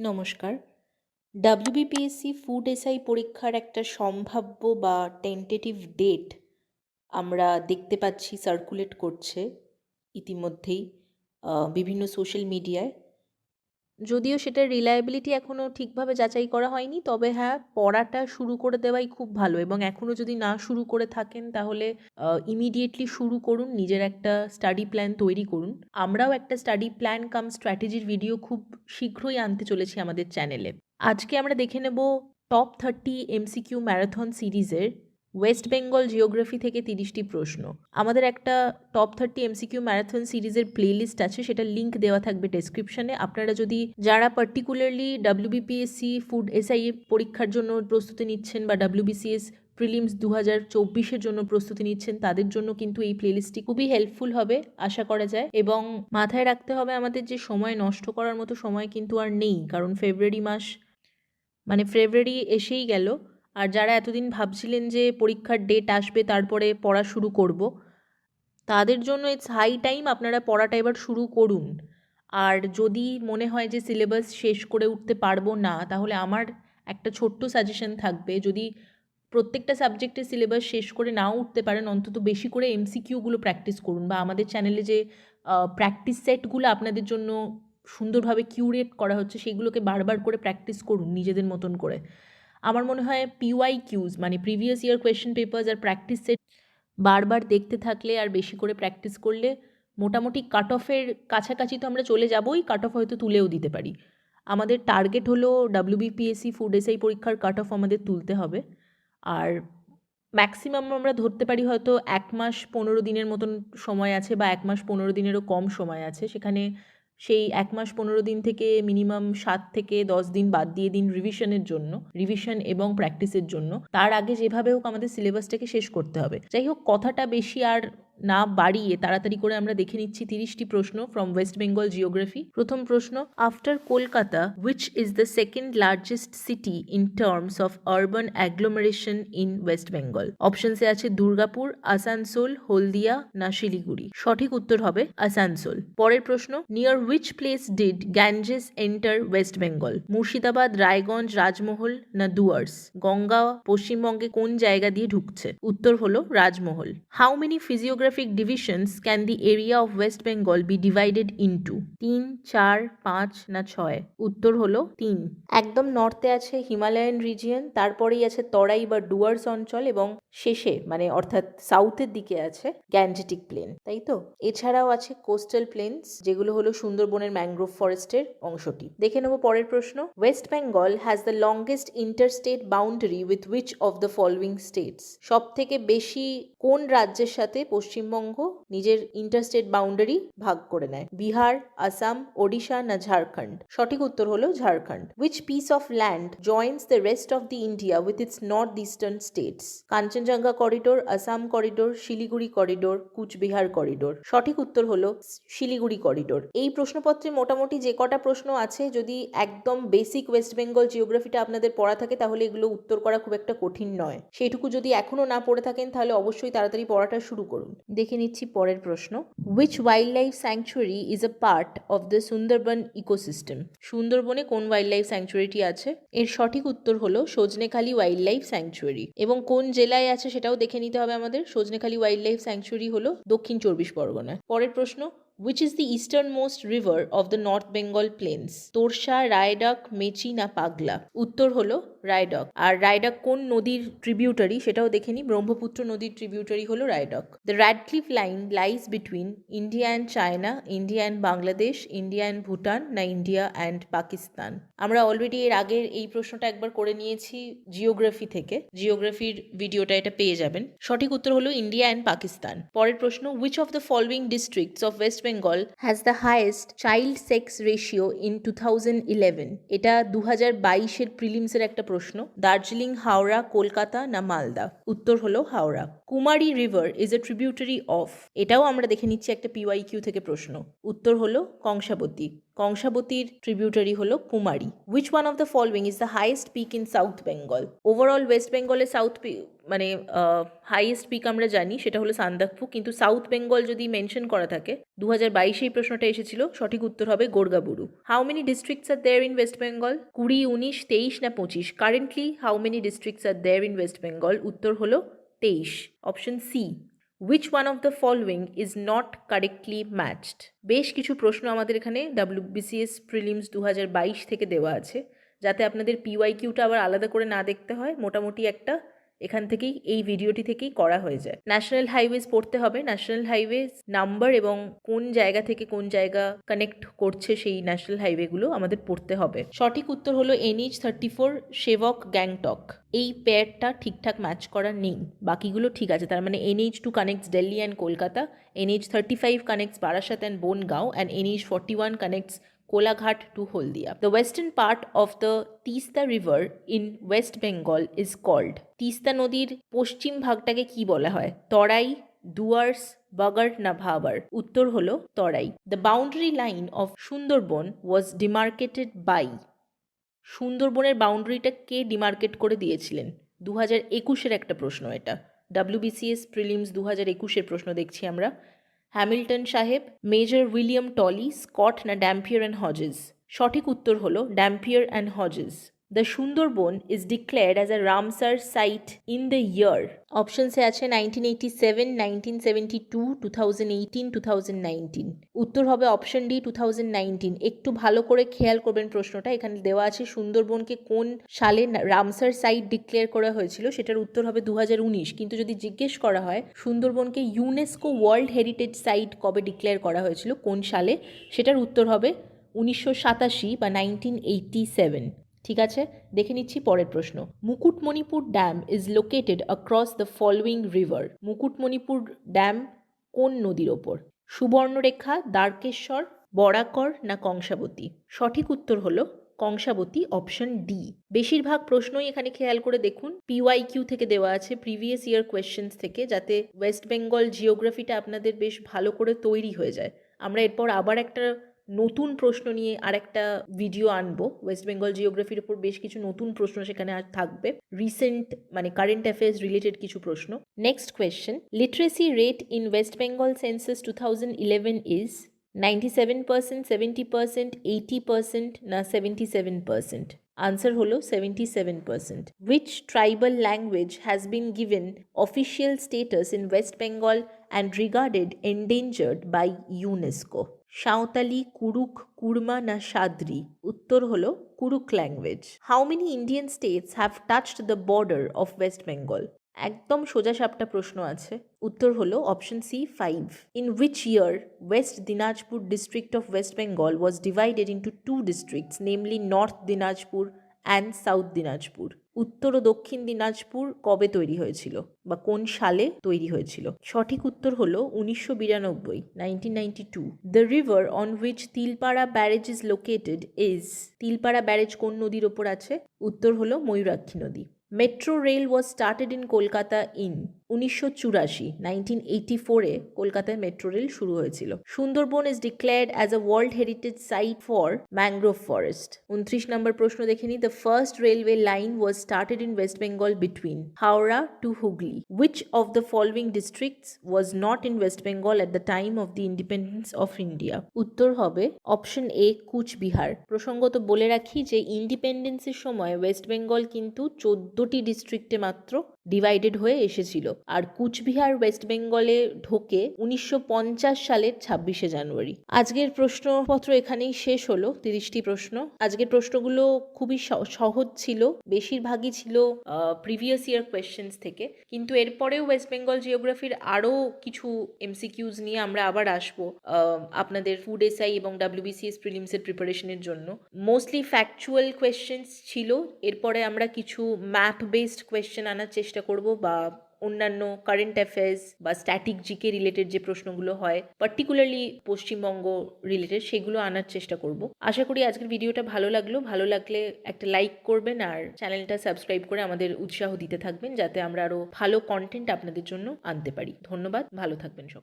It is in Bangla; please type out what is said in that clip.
নমস্কার। ডাব্লিউবিপিএসসি ফুড এসআই পরীক্ষার একটা সম্ভাব্য বা টেন্টেটিভ ডেট আমরা দেখতে পাচ্ছি সার্কুলেট করছে ইতিমধ্যেই বিভিন্ন সোশ্যাল মিডিয়ায় যদিও সেটার রিলায়েবিলিটি এখনও ঠিকভাবে যাচাই করা হয়নি, তবে হ্যাঁ পড়াটা শুরু করে দেওয়াই খুব ভালো এবং এখনও যদি না শুরু করে থাকেন তাহলে ইমিডিয়েটলি শুরু করুন, নিজের একটা স্টাডি প্ল্যান তৈরি করুন। আমরাও একটা স্টাডি প্ল্যান কাম স্ট্র্যাটেজির ভিডিও খুব শীঘ্রই আনতে চলেছি আমাদের চ্যানেলে আজকে আমরা দেখে নেব টপ থার্টি এমসিকিউ ম্যারাথন সিরিজের ওয়েস্ট বেঙ্গল জিওগ্রাফি থেকে তিরিশটি প্রশ্ন। আমাদের একটা টপ থার্টি এমসিকিউ ম্যারাথন সিরিজের প্লেলিস্ট আছে সেটা লিঙ্ক দেওয়া থাকবে ডেসক্রিপশনে আপনারা যদি যারা পার্টিকুলারলি ডাব্লিউবিপিএসসি ফুড এসআই পরীক্ষার জন্য প্রস্তুতি নিচ্ছেন বা ডাব্লিউবিসিএস প্রিলিমস দু হাজার চব্বিশের জন্য প্রস্তুতি নিচ্ছেন, তাদের জন্য কিন্তু এই প্লেলিস্টটি খুবই হেল্পফুল হবে, আশা করা যায়। এবং মাথায় রাখতে হবে আমাদের যে সময় নষ্ট করার মতো সময় কিন্তু আর নেই, কারণ ফেব্রুয়ারি মাস মানে ফেব্রুয়ারি এসেই গেল। আর যারা এতদিন ভাবছিলেন যে পরীক্ষার ডেট আসবে, তারপরে পড়া শুরু করব, তাদের জন্য ইটস হাই টাইম আপনারা পড়াটা এবার শুরু করুন। আর যদি মনে হয় যে সিলেবাস শেষ করে উঠতে পারব না, তাহলে আমার একটা ছোট্ট সাজেশন থাকবে, যদি প্রত্যেকটা সাবজেক্টের সিলেবাস শেষ করে নাও উঠতে পারেন, অন্তত বেশি করে এমসিকিউগুলো প্র্যাকটিস করুন বা আমাদের চ্যানেলে যে প্র্যাকটিস সেটগুলো আপনাদের জন্য সুন্দরভাবে কিউরেট করা হচ্ছে, সেগুলোকে বারবার করে প্র্যাকটিস করুন নিজেদের মতন করে। আমার মনে হয় পিওয়াই কিউজ মানে প্রিভিয়াস ইয়ার কোয়েশ্চেন পেপার্স আর প্র্যাকটিস সেট বারবার দেখতে থাকলে আর বেশি করে প্র্যাকটিস করলে মোটামুটি কাট অফের কাছাকাছি তো আমরা চলে যাবই কাট অফ হয়তো তুলেও দিতে পারি। আমাদের টার্গেট হলো ডাব্লিউবিপিএসসি ফুড এসআই পরীক্ষার কাট অফ আমাদের তুলতে হবে। আর ম্যাক্সিমাম আমরা ধরতে পারি হয়তো এক মাস পনেরো দিনের মতন সময় আছে বা এক মাস পনেরো দিনেরও কম সময় আছে। সেখানে সেই এক মাস পনেরো দিন থেকে মিনিমাম সাত থেকে দশ দিন বাদ দিয়ে দিন রিভিশনের জন্য রিভিশন এবং প্র্যাকটিসের জন্য। তার আগে যেভাবে হোক আমাদের সিলেবাসটাকে শেষ করতে হবে। যাই হোক, কথাটা বেশি আর না বাড়িয়ে তাড়াতাড়ি করে আমরা দেখে নিচ্ছি তিরিশটি প্রশ্ন ফ্রম ওয়েস্ট বেঙ্গল জিওগ্রাফি প্রথম প্রশ্ন after Kolkata which is the second largest city in terms of urban agglomeration in West Bengal অপশনসে আছে দুর্গাপুর, আসানসোল, হলদিয়া, না শিলিগুড়ি। সঠিক উত্তর হবে আসানসোল। পরের প্রশ্ন near which place did Ganges enter West Bengal Murshidabad, Raiganj, Rajmahal, না ডুয়ার্স গঙ্গা, পশ্চিমবঙ্গে কোন জায়গা দিয়ে ঢুকছে? উত্তর হলো Rajmahal. How many physiographic divisions can the area of West Bengal be divided into তিন, চার, পাঁচ না ছয়? উত্তর হলো তিন। একদম নর্থে আছে হিমালয়ান রিজিয়ন তারপরেই আছে তরাই বা ডুয়ার্স অঞ্চল এবং শেষে মানে অর্থাৎ সাউথের দিকে আছে গ্যাঞ্জেটিক প্লেন তাই তো? এছাড়াও আছে কোস্টাল প্লেনস যেগুলো হলো সুন্দরবনের ম্যানগ্রোভ ফরেস্টের অংশটি। দেখে নেব পরের প্রশ্ন। West Bengal has the longest interstate boundary with which of the following states সব থেকে বেশি কোন রাজ্যের সাথে পশ্চিমবঙ্গ নিজের ইন্টারস্টেট বাউন্ডারি ভাগ করে নেয়। বিহার, আসাম, ওডিশা না ঝাড়খণ্ড? সঠিক উত্তর হলো Jharkhand. Which piece of land joins the rest of the India with its north eastern states Kanchenjunga corridor Assam corridor Siliguri corridor Cooch Behar corridor সঠিক উত্তর হলো শিলিগুড়ি করিডোর এই প্রশ্নপত্রে মোটামুটি যে কটা প্রশ্ন আছে, যদি একদম বেসিক ওয়েস্ট বেঙ্গল জিওগ্রাফিটা আপনাদের পড়া থাকে, তাহলে এগুলো উত্তর করা খুব একটা কঠিন নয়। সেইটুকু যদি এখনও না পড়ে থাকেন, তাহলে অবশ্যই তাড়াতাড়ি পড়াটা শুরু করুন। দেখে নিচ্ছি পরের প্রশ্ন। Which wildlife sanctuary is a part of the Sundarban ecosystem সুন্দরবনে কোন ওয়াইল্ড লাইফ স্যাংচুয়ারিটি আছে? এর সঠিক উত্তর হলো সজনেখালি ওয়াইল্ড লাইফ স্যাংচুয়ারি এবং কোন জেলায় আছে সেটাও দেখে নিতে হবে আমাদের। সজনেখালি ওয়াইল্ড লাইফ স্যাংচুয়ারি হলো দক্ষিণ চব্বিশ পরগনায়। পরের প্রশ্ন which is the easternmost river of the North Bengal Plains. Torsa Raidak Mechi না পাগলা উত্তর হলো রায়ডক আর রায়ডক কোন নদীর ট্রিবিউটারি সেটাও দেখে নিই ব্রহ্মপুত্র নদীর ট্রিবিউটারি হলো Raidak the Radcliffe line lies between India and China India and Bangladesh India and Bhutan না ইন্ডিয়া অ্যান্ড পাকিস্তান আমরা অলরেডি এর আগের এই প্রশ্নটা একবার করে নিয়েছি জিওগ্রাফি থেকে। জিওগ্রাফির ভিডিওটা এটা পেয়ে যাবেন। সঠিক উত্তর হলো ইন্ডিয়া অ্যান্ড পাকিস্তান পরের প্রশ্ন which of the following districts of West Bengal has the highest child sex ratio in two thousand eleven এটা দু হাজার বাইশের প্রিলিমসের একটা প্রশ্ন। দার্জিলিং, হাওড়া, কলকাতা না মালদা? উত্তর হলো Howrah. Kumari river is a tributary of এটাও আমরা দেখে নিচ্ছি একটা পিওয়াই কিউ থেকে প্রশ্ন। উত্তর হলো কংসাবতী। কংসাবতীর ট্রিবিউটারি হলো Kumari which one of the following is the highest peak in south Bengal overall West বেঙ্গলের সাউথ মানে হাইয়েস্ট পিক আমরা জানি, সেটা হলো সান্দাকফু, কিন্তু সাউথ বেঙ্গল যদি মেনশন করা থাকে দু হাজার বাইশে এই প্রশ্নটা এসেছিল, সঠিক উত্তর হবে Gorgaburu how many districts are there in West Bengal কুড়ি, উনিশ, তেইশ না পঁচিশ? Currently how many districts are there in West Bengal উত্তর হলো তেইশ। Option C which one of the following is not correctly matched বেশ কিছু প্রশ্ন আমাদের এখানে ডাব্লিউবিসিএস প্রিলিমস দু হাজার বাইশ থেকে দেওয়া আছে। যাতে আপনাদের পিওয়াই কিউটা আবার আলাদা করে না দেখতে হয়, মোটামুটি একটা এখান থেকেই, এই ভিডিওটি থেকেই করা হয়ে যায়। ন্যাশনাল হাইওয়েজ পড়তে হবে। ন্যাশনাল হাইওয়েজ নাম্বার এবং কোন জায়গা থেকে কোন জায়গা কানেক্ট করছে সেই ন্যাশনাল হাইওয়েগুলো আমাদের পড়তে হবে। সঠিক উত্তর হলো এনএইচ থার্টি ফোর সেবক গ্যাংটক এই পেয়ারটা ঠিকঠাক ম্যাচ করা নেই। বাকিগুলো ঠিক আছে। তার মানে NH two connects Delhi and Kolkata NH thirty five connects Barasat and Bangaon and NH forty one connects Kolaghat to Holdia. The western part of the Teesta river in West Bengal is called Teesta নদীর পশ্চিম ভাগটাকে কি বলা হয়? তরাই ডুয়ার্স বাগার না ভাবার উত্তর হলো Terai. The boundary line of Sundarban was demarcated by সুন্দরবনের বাউন্ডারিটা কে ডিমার্কেট করে দিয়েছিলেন? দু হাজার একুশের একটা প্রশ্ন এটা। ডাব্লিউবিসিএস প্রিলিমস দু হাজার একুশের প্রশ্ন দেখছি আমরা। হ্যামিল্টন সাহেব, মেজর উইলিয়াম টলি, স্কট না ড্যাম্পিয়ার অ্যান্ড হজেস? সঠিক উত্তর হল Dampier and Hodges. The Sundarban is declared as a Ramsar site in the year অপশনসে আছে nineteen eighty seven nineteen seventy two two thousand eighteen two thousand nineteen উত্তর হবে option D two thousand nineteen একটু ভালো করে খেয়াল করবেন প্রশ্নটা। এখানে দেওয়া আছে সুন্দরবনকে কোন সালে রামসার সাইট ডিক্লেয়ার করা হয়েছিল? সেটার উত্তর হবে দু হাজার উনিশ কিন্তু যদি জিজ্ঞেস করা হয়, সুন্দরবনকে ইউনেস্কো ওয়ার্ল্ড হেরিটেজ সাইট কবে ডিক্লেয়ার করা হয়েছিল? কোন সালে? সেটার উত্তর হবে উনিশশো সাতাশি বা নাইনটিন এইটি সেভেন ঠিক আছে? দেখে নিচ্ছি পরের প্রশ্ন। Mukutmanipur dam is located across the following river Mukutmanipur dam কোন নদীর ওপর? সুবর্ণরেখা, দ্বারকেশ্বর, বরাকর না কংসাবতী? সঠিক উত্তর হলো কংসাবতী অপশন ডি বেশিরভাগ প্রশ্নই এখানে খেয়াল করে দেখুন। পিওয়াই কিউ থেকে দেওয়া আছে প্রিভিয়াস ইয়ার কোয়েশ্চেন্স থেকে, যাতে ওয়েস্ট বেঙ্গল জিওগ্রাফিটা আপনাদের বেশ ভালো করে তৈরি হয়ে যায়। আমরা এরপর আবার একটা নতুন প্রশ্ন নিয়ে আরেকটা ভিডিও আনব। ওয়েস্ট বেঙ্গল জিওগ্রাফির উপর বেশ কিছু নতুন প্রশ্ন সেখানে আর থাকবে। রিসেন্ট মানে কারেন্ট অ্যাফেয়ার্স রিলেটেড কিছু প্রশ্ন। Next question literacy rate in West Bengal census two thousand eleven is ninety seven percent seventy percent eighty percent না সেভেন্টি সেভেন পার্সেন্ট আনসার হলো seventy seven percent which tribal language has been given official status in West Bengal and regarded endangered by UNESCO Santali Kurukh, Kurma না সাদ্রি? উত্তর হল Kurukh language how many Indian states have touched the border of West Bengal একদম সোজা সাপটা প্রশ্ন আছে। উত্তর হলো option C five in which year West Dinajpur district of West Bengal was divided into two districts namely North Dinajpur and South Dinajpur. উত্তর ও দক্ষিণ দিনাজপুর কবে তৈরি হয়েছিল বা কোন সালে তৈরি হয়েছিল? সঠিক উত্তর হল উনিশশো বিরানব্বই nineteen ninety two the river on which Tilpara barrage is located is Tilpara barrage কোন নদীর ওপর আছে? উত্তর হল ময়ূরাক্ষী নদী। Metro rail was started in Kolkata in উনিশশো চুরাশি নাইনটিন এইটি ফোরে কলকাতায় মেট্রো রেল শুরু হয়েছিল। Sundarban is declared as a world heritage site for mangrove forest উনত্রিশ নম্বর প্রশ্ন দেখে নিই। The first railway line was started in West Bengal between Howrah to Hooghly which of the following districts was not in West Bengal at the time of the independence of India উত্তর হবে অপশন এ কুচবিহার প্রসঙ্গত বলে রাখি যে ইন্ডিপেন্ডেন্সের সময় ওয়েস্ট বেঙ্গল কিন্তু চোদ্দটি ডিস্ট্রিক্টে মাত্র ডিভাইডেড হয়ে এসেছিল। আর কুচবিহার ওয়েস্ট বেঙ্গলে ঢোকে উনিশশো পঞ্চাশ সালের ছাব্বিশে জানুয়ারি। আজকের প্রশ্নপত্র এখানেই শেষ হলো, তিরিশটি প্রশ্ন। আজকের প্রশ্নগুলো খুবই সহজ ছিল, বেশিরভাগই ছিল প্রিভিয়াস ইয়ার কোয়েশ্চেন্স থেকে। কিন্তু এরপরেও ওয়েস্ট বেঙ্গল জিওগ্রাফির আরও কিছু এমসিকিউজ নিয়ে আমরা আবার আসব আপনাদের ফুড এসআই এবং ডাব্লিউবিসিএস প্রিলিমসের প্রিপারেশনের জন্য। মোস্টলি ফ্যাকচুয়াল কোয়েশ্চেন্স ছিল, এরপরে আমরা কিছু ম্যাপ বেসড কোয়েশ্চেন আনার চেষ্টা করব বা অন্যান্য কারেন্ট অ্যাফেয়ার্স বা স্ট্যাটিক জিকে রিলেটেড যে প্রশ্নগুলো হয় পার্টিকুলারলি পশ্চিমবঙ্গ রিলেটেড সেগুলো আনার চেষ্টা করব। আশা করি আজকের ভিডিওটা ভালো লাগল। ভালো লাগলে একটা লাইক করবেন আর চ্যানেলটা সাবস্ক্রাইব করে আমাদের উৎসাহ দিতে থাকবেন, যাতে আমরা আরও ভালো কন্টেন্ট আপনাদের জন্য আনতে পারি। ধন্যবাদ। ভালো থাকবেন সকলে।